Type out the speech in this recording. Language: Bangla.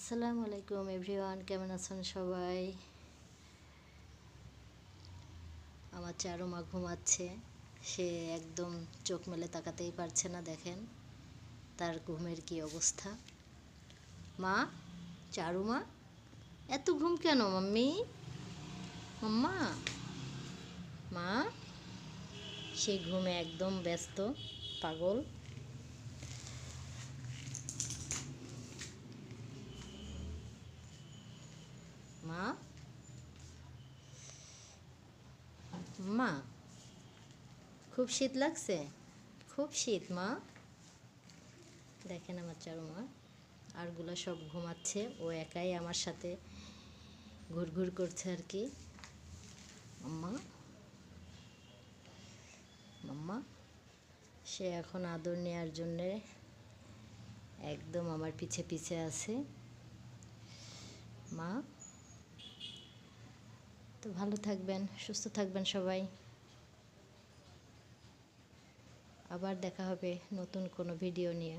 আসসালামু আলাইকুম এভরিওয়ান, কেমন আছেন সবাই? আমার চারু মা ঘুমাচ্ছে, সে একদম চোখ মেলে তাকাতেই পারছে না, দেখেন। তার ঘুমের কি অবস্থা? মা? চারু মা? এত ঘুম কেন মাম্মি? মাম্মা? মা? সে ঘুমে একদম ব্যস্ত, পাগল। মা মা খুব শীত লাগছে খুব শীত মা দেখেন আমার চারু মা আরগুলো সব ঘুমাচ্ছে। ও একাই আমার সাথে ঘুরঘুর করছে আর কি। মাম্মা। মাম্মা। সে এখন আদর নেওয়ার জন্যে একদম আমার পিছে পিছে আছে। মা। তো ভালো থাকবেন সুস্থ থাকবেন সবাই। আবার দেখা হবে নতুন কোনো ভিডিও নিয়ে।